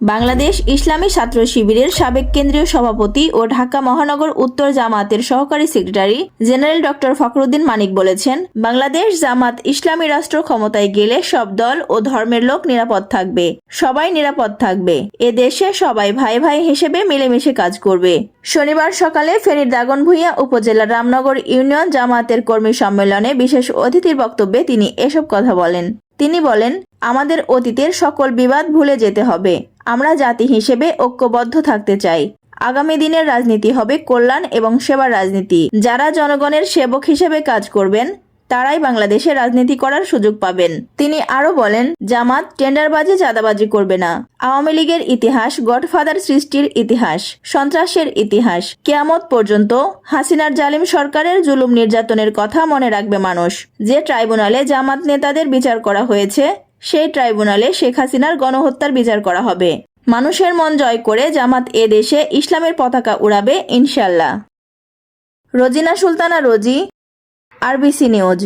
বাংলাদেশ ইসলামী ছাত্র শিবিরের সাবেক কেন্দ্রীয় সভাপতি ও ঢাকা মহানগর উত্তর জামাতের সহকারী secretary general doctor Fakhruddin Manik বলেছেন, বাংলাদেশ জামাত ইসলামী রাষ্ট্র ক্ষমতায় গেলে সব দল ও ধর্মের লোক নিরাপদ থাকবে, সবাই নিরাপদ থাকবে, এ দেশে সবাই ভাই ভাই হিসেবে মিলেমিশে কাজ করবে। শনিবার সকালে ফেনীর দাগনভূঞা উপজেলার রামনগর ইউনিয়ন জামাতের কর্মী সম্মেলনে বিশেষ অতিথির বক্তব্যে তিনি এসব কথা বলেন। তিনি বলেন, আমাদের অতীতের সকল বিবাদ ভুলে যেতে হবে। আমরা জাতি হিসেবে ঐক্যবদ্ধ থাকতে চাই। আগামী দিনের রাজনীতি হবে কল্যাণ এবং সেবার রাজনীতি। যারা জনগণের সেবক হিসেবে কাজ করবেন, তারাই বাংলাদেশে রাজনীতি করার সুযোগ পাবেন। তিনি আরও বলেন, জামাত টেন্ডারবাজি চাঁদাবাজি করবে না। আওয়ামী লীগের ইতিহাস গডফাদার সৃষ্টির ইতিহাস, সন্ত্রাসের ইতিহাস। কেয়ামত পর্যন্ত হাসিনার জালিম সরকারের জুলুম নির্যাতনের কথা মনে রাখবে মানুষ। যে ট্রাইব্যুনালে জামাত নেতাদের বিচার করা হয়েছে সেই ট্রাইব্যুনালে শেখ হাসিনার গণহত্যার বিচার করা হবে। মানুষের মন জয় করে জামাত এ দেশে ইসলামের পতাকা উড়াবে ইনশাল্লাহ রোজিনা সুলতানা রোজি, আরবিসি নিউজ।